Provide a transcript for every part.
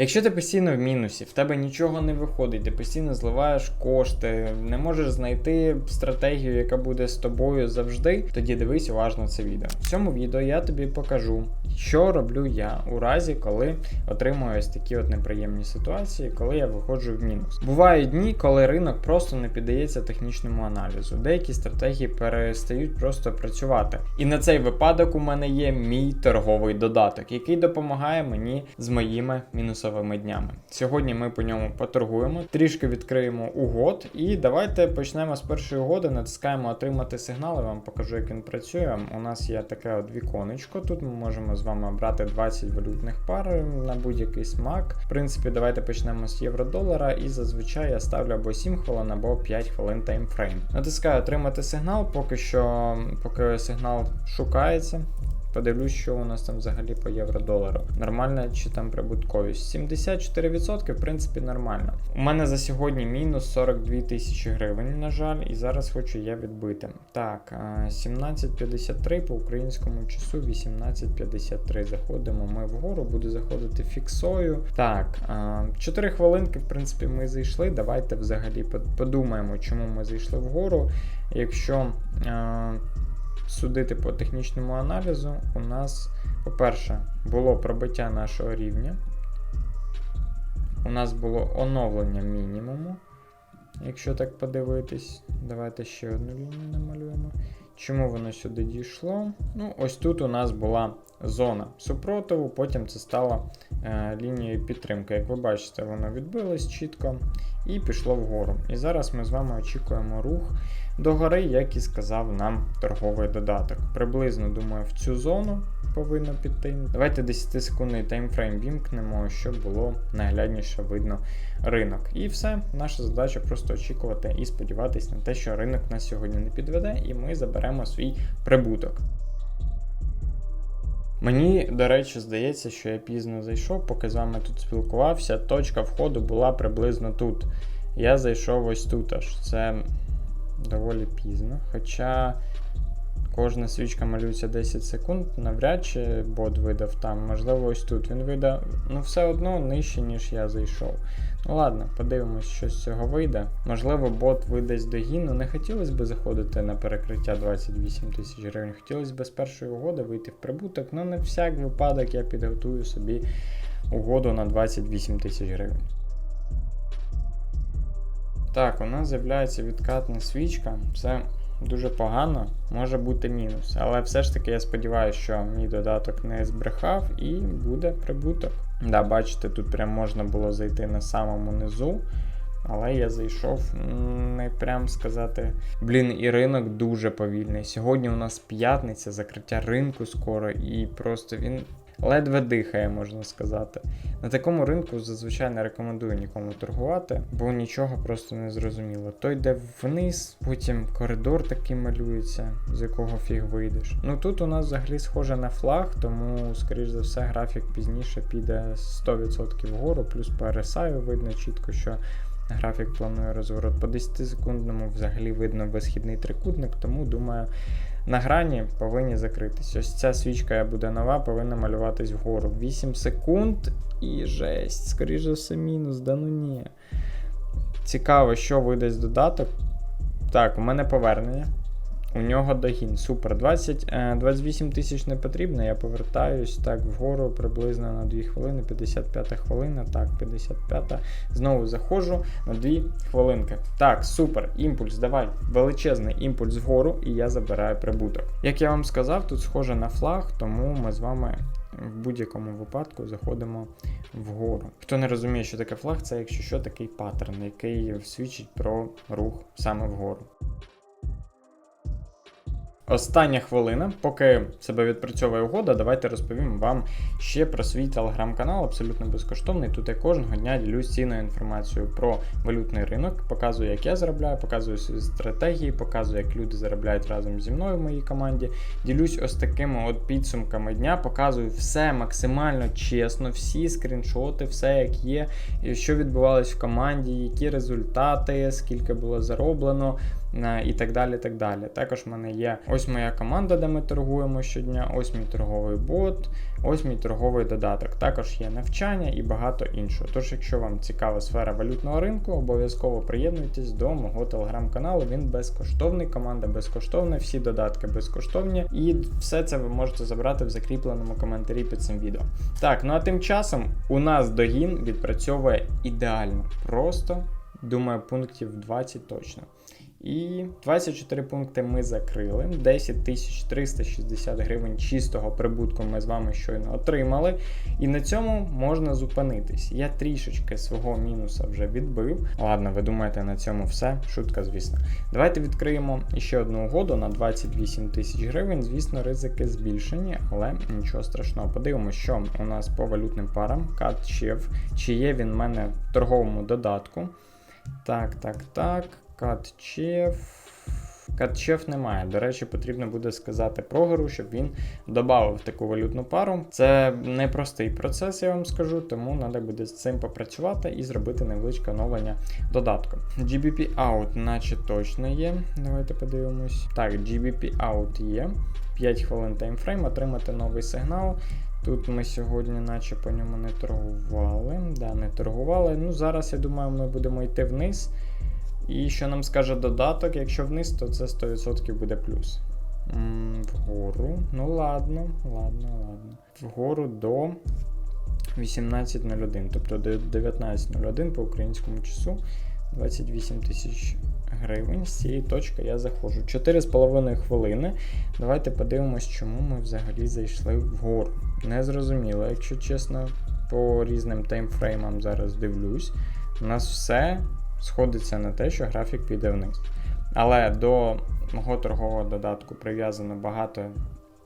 Якщо ти постійно в мінусі, в тебе нічого не виходить, ти постійно зливаєш кошти, не можеш знайти стратегію, яка буде з тобою завжди, тоді дивись уважно це відео. В цьому відео я тобі покажу, що роблю я у разі, коли отримую ось такі от неприємні ситуації, коли я виходжу в мінус. Бувають дні, коли ринок просто не піддається технічному аналізу. Деякі стратегії перестають просто працювати. І на цей випадок у мене є мій торговий додаток, який допомагає мені з моїми мінусовими днями. Сьогодні ми по ньому поторгуємо, трішки відкриємо угод, і давайте почнемо з першої угоди. Натискаємо отримати сигнал. Я вам покажу, як він працює. У нас є таке от віконечко. Тут ми можемо з вами обрати 20 валютних пар на будь-який смак. В принципі, давайте почнемо з євро-долара, і зазвичай я ставлю або 7 хвилин, або 5 хвилин таймфрейм. Натискаю отримати сигнал, поки що, поки сигнал шукається. Подивлюсь, що у нас там взагалі по євро-долару. Нормальна чи там прибутковість? 74%, в принципі, нормально. У мене за сьогодні мінус 42 тисячі гривень, на жаль, і зараз хочу я відбити. Так, 17.53 по українському часу, 18.53. Заходимо ми вгору, буду заходити фіксою. Так, 4 хвилинки, в принципі, ми зайшли. Давайте взагалі подумаємо, чому ми зайшли вгору. Якщо. Судити по технічному аналізу, у нас, по-перше, було пробиття нашого рівня. У нас було оновлення мінімуму. Якщо так подивитись, давайте ще одну лінію намалюємо. Чому воно сюди дійшло? Ну, ось тут у нас була зона супротиву, потім це стала е, лінією підтримки. Як ви бачите, воно відбилось чітко і пішло вгору. І зараз ми з вами очікуємо рух догори, як і сказав нам торговий додаток. Приблизно, думаю, в цю зону повинно піти. Давайте 10 секундний таймфрейм вімкнемо, щоб було наглядніше видно ринок. І все, наша задача просто очікувати і сподіватися на те, що ринок нас сьогодні не підведе, і ми заберемо свій прибуток. Мені, до речі, здається, що я пізно зайшов, поки з вами тут спілкувався. Точка входу була приблизно тут. Я зайшов ось тут аж. Це доволі пізно. Хоча кожна свічка малюється 10 секунд, навряд чи бот видав там. Можливо, ось тут він видав, ну все одно нижче, ніж я зайшов. Ну ладно, подивимось, що з цього вийде. Можливо, бот видасть догін. Не хотілося б заходити на перекриття 28 тисяч гривень. Хотілося б з першої угоди вийти в прибуток, ну не всяк випадок я підготую собі угоду на 28 тисяч гривень. Так, у нас з'являється відкатна свічка. Це дуже погано, може бути мінус. Але все ж таки я сподіваюся, що мій додаток не збрехав і буде прибуток. Да, бачите, тут прям можна було зайти на самому низу. Але я зайшов, не прям сказати. Блін, і ринок дуже повільний. Сьогодні у нас п'ятниця, закриття ринку скоро, і просто він ледве дихає, можна сказати. На такому ринку зазвичай не рекомендую нікому торгувати, бо нічого просто не зрозуміло. То йде вниз, потім коридор такий малюється, з якого фіг вийдеш. Ну тут у нас взагалі схоже на флаг, тому, скоріш за все, графік пізніше піде 100% вгору, плюс по RSI видно чітко, що. Графік планує розворот по 10 секундному, взагалі видно висхідний трикутник, тому думаю, на грані повинні закритись. Ось ця свічка буде нова, повинна малюватись вгору. 8 секунд і жесть. Скоріше все, мінус, да ну ні. Цікаво, що видасть додаток. Так, у мене повернення. У нього догін. Супер. 20, е, 28 тисяч не потрібно. Я повертаюсь так вгору приблизно на 2 хвилини. 55 хвилина. Так, 55. Знову заходжу на 2 хвилинки. Так, супер. Імпульс. Давай. Величезний імпульс вгору, і я забираю прибуток. Як я вам сказав, тут схоже на флаг, тому ми з вами. В будь-якому випадку заходимо вгору. Хто не розуміє, що таке флаг, це якщо що такий паттерн, який свідчить про рух саме вгору. Остання хвилина, поки себе відпрацьовує угода, давайте розповім вам ще про свій телеграм-канал, абсолютно безкоштовний. Тут я кожного дня ділюсь цінною інформацією про валютний ринок, показую, як я заробляю, показую свої стратегії, показую, як люди заробляють разом зі мною в моїй команді. Ділюсь ось такими от підсумками дня, показую все максимально чесно, всі скріншоти, все як є, що відбувалось в команді, які результати, скільки було зароблено. Е, і так далі. так далі. Також в мене є ось моя команда, де ми торгуємо щодня, ось мій торговий бот, ось мій торговий додаток. Також є навчання і багато іншого. Тож, якщо вам цікава сфера валютного ринку, обов'язково приєднуйтесь до мого телеграм-каналу. Він безкоштовний, команда безкоштовна, всі додатки безкоштовні, і все це ви можете забрати в закріпленому коментарі під цим відео. Так, ну а тим часом у нас догін відпрацьовує ідеально. Просто, думаю, пунктів 20 точно. І 24 пункти ми закрили. 10 360 гривень чистого прибутку ми з вами щойно отримали. І на цьому можна зупинитись. Я трішечки свого мінуса вже відбив. Ладно, ви думаєте, на цьому все? Шутка, звісно. Давайте відкриємо ще одну угоду на 28 тисяч гривень. Звісно, ризики збільшені, але нічого страшного. Подивимося, що у нас по валютним парам. Катчев, чи є він в мене в торговому додатку. Так, так, так. Катчев. Катчев немає. До речі, потрібно буде сказати прогору, щоб він додав таку валютну пару. Це непростий процес, я вам скажу, тому треба буде з цим попрацювати і зробити невеличке оновлення додатку. GBP Out, наче точно є. Давайте подивимось. Так, GBP Out є. 5 хвилин таймфрейм, отримати новий сигнал. Тут ми сьогодні, наче по ньому не торгували. Да, не торгували. Ну, зараз, я думаю, ми будемо йти вниз. І що нам скаже додаток, якщо вниз, то це 100% буде плюс. Вгору. Ну ладно, ладно, ладно. Вгору до 18.01, тобто до 19.01 по українському часу. 28 тисяч гривень. З цієї точки я заходжу. 4,5 хвилини. Давайте подивимось, чому ми взагалі зайшли вгору. Незрозуміло, якщо чесно, по різним таймфреймам зараз дивлюсь. У нас все сходиться на те, що графік піде вниз. Але до мого торгового додатку прив'язано багато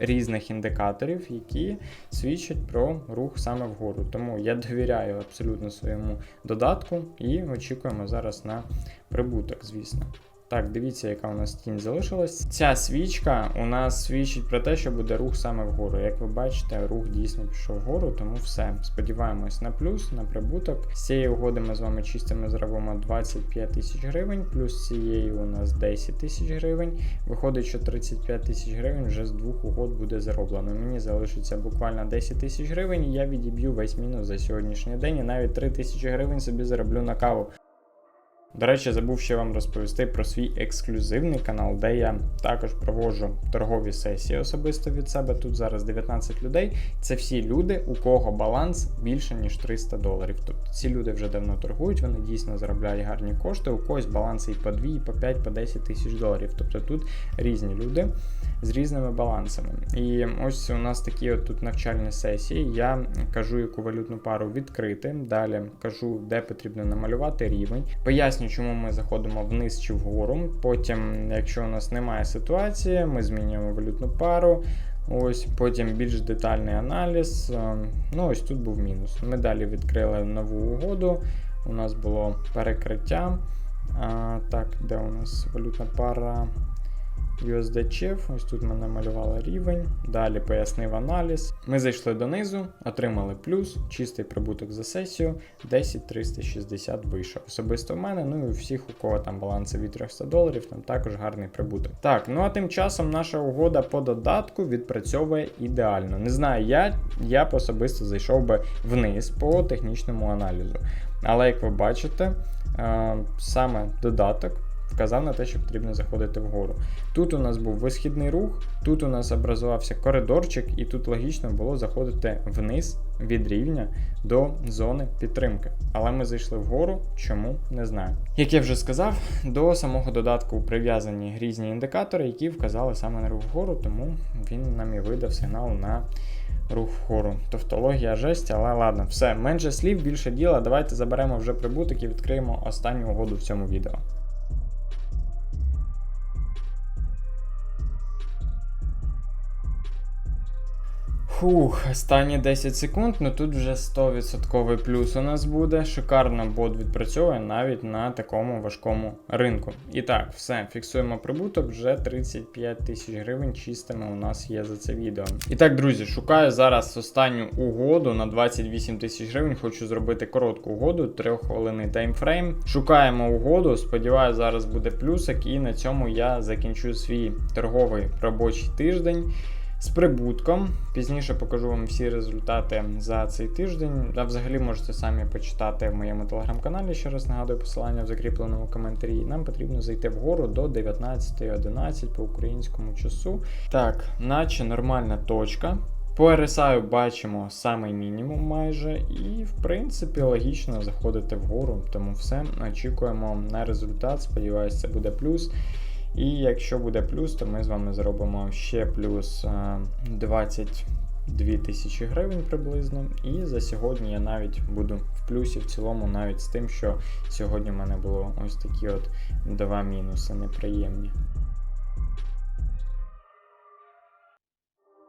різних індикаторів, які свідчать про рух саме вгору. Тому я довіряю абсолютно своєму додатку і очікуємо зараз на прибуток, звісно. Так, дивіться, яка у нас тінь залишилась. Ця свічка у нас свідчить про те, що буде рух саме вгору. Як ви бачите, рух дійсно пішов вгору, тому все. Сподіваємось на плюс, на прибуток. З цієї угоди ми з вами чистими зробимо 25 тисяч гривень, плюс цієї у нас 10 тисяч гривень. Виходить, що 35 тисяч гривень вже з двох угод буде зароблено. Мені залишиться буквально 10 тисяч гривень, і я відіб'ю весь мінус за сьогоднішній день. І навіть 3 тисячі гривень собі зароблю на каву. До речі, забув ще вам розповісти про свій ексклюзивний канал, де я також проводжу торгові сесії особисто від себе. Тут зараз 19 людей. Це всі люди, у кого баланс більше ніж 300 доларів. Тобто ці люди вже давно торгують, вони дійсно заробляють гарні кошти. У когось баланси і по 2, і по 5, по 10 тисяч доларів. Тобто тут різні люди з різними балансами. І ось у нас такі от тут навчальні сесії. Я кажу, яку валютну пару відкрити. Далі кажу, де потрібно намалювати рівень. Поясню, чому ми заходимо вниз чи вгору. Потім, якщо у нас немає ситуації, ми змінюємо валютну пару. Ось Потім більш детальний аналіз. Ну ось тут був мінус. Ми далі відкрили нову угоду. У нас було перекриття. А, Так, де у нас валютна пара? USD ось тут ми намалювали рівень, далі пояснив аналіз. Ми зайшли донизу, отримали плюс, чистий прибуток за сесію, 10360 вийшов. Особисто в мене, ну і у всіх, у кого там баланси від 300 доларів, там також гарний прибуток. Так, ну а тим часом наша угода по додатку відпрацьовує ідеально. Не знаю, я я б особисто зайшов би вниз по технічному аналізу. Але як ви бачите, е, саме додаток вказав на те, що потрібно заходити вгору. Тут у нас був висхідний рух, тут у нас образувався коридорчик, і тут логічно було заходити вниз від рівня до зони підтримки. Але ми зайшли вгору, чому не знаю. Як я вже сказав, до самого додатку прив'язані різні індикатори, які вказали саме на рух вгору, тому він нам і видав сигнал на. Рух вгору. Тавтологія жесть, але ладно, все, менше слів, більше діла. Давайте заберемо вже прибуток і відкриємо останню угоду в цьому відео. Фух, останні 10 секунд, ну тут вже 100% плюс у нас буде. Шикарно бот відпрацьовує навіть на такому важкому ринку. І так, все, фіксуємо прибуток, вже 35 тисяч гривень чистими у нас є за це відео. І так, друзі, шукаю зараз останню угоду на 28 тисяч гривень. Хочу зробити коротку угоду, 3 хвилини таймфрейм. Шукаємо угоду. Сподіваюся, зараз буде плюсик, і на цьому я закінчу свій торговий робочий тиждень. З прибутком. Пізніше покажу вам всі результати за цей тиждень. А взагалі можете самі почитати в моєму телеграм-каналі. Ще раз нагадую посилання в закріпленому коментарі. Нам потрібно зайти вгору до 19.11 по українському часу. Так, наче нормальна точка. По RSI бачимо самий мінімум майже, і в принципі логічно заходити вгору, тому все очікуємо на результат. Сподіваюся, це буде плюс. І якщо буде плюс, то ми з вами зробимо ще плюс е, 22 тисячі гривень приблизно. І за сьогодні я навіть буду в плюсі в цілому, навіть з тим, що сьогодні в мене було ось такі от два мінуси неприємні.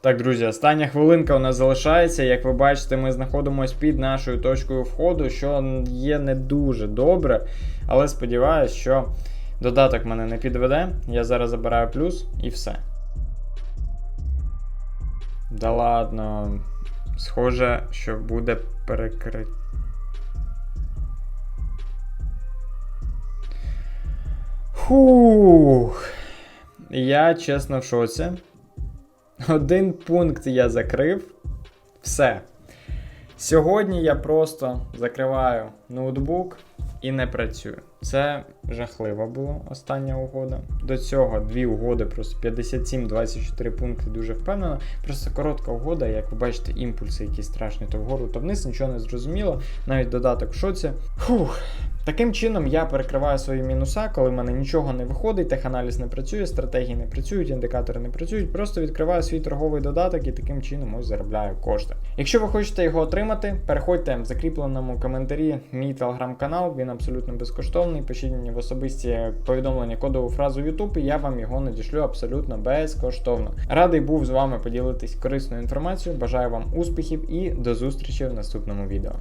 Так, друзі, остання хвилинка у нас залишається. Як ви бачите, ми знаходимося під нашою точкою входу, що є не дуже добре, але сподіваюся, що додаток мене не підведе. Я зараз забираю плюс і все. Да ладно. Схоже, що буде перекриття. Фух. Я чесно в шоці. Один пункт я закрив. Все. Сьогодні я просто закриваю ноутбук і не працюю. Це жахливо було остання угода. До цього дві угоди, просто 57-24 пункти дуже впевнено. Просто коротка угода, як ви бачите, імпульси, які страшні, то вгору, то вниз, нічого не зрозуміло. Навіть додаток в шоці. Фух. Таким чином я перекриваю свої мінуса, коли в мене нічого не виходить, теханаліз не працює, стратегії не працюють, індикатори не працюють. Просто відкриваю свій торговий додаток і таким чином ось заробляю кошти. Якщо ви хочете його отримати, переходьте в закріпленому коментарі мій телеграм-канал, він абсолютно безкоштовний. Пишіть мені в особисті повідомлення кодову фразу YouTube, і я вам його надішлю абсолютно безкоштовно. Радий був з вами поділитись корисною інформацією. Бажаю вам успіхів і до зустрічі в наступному відео.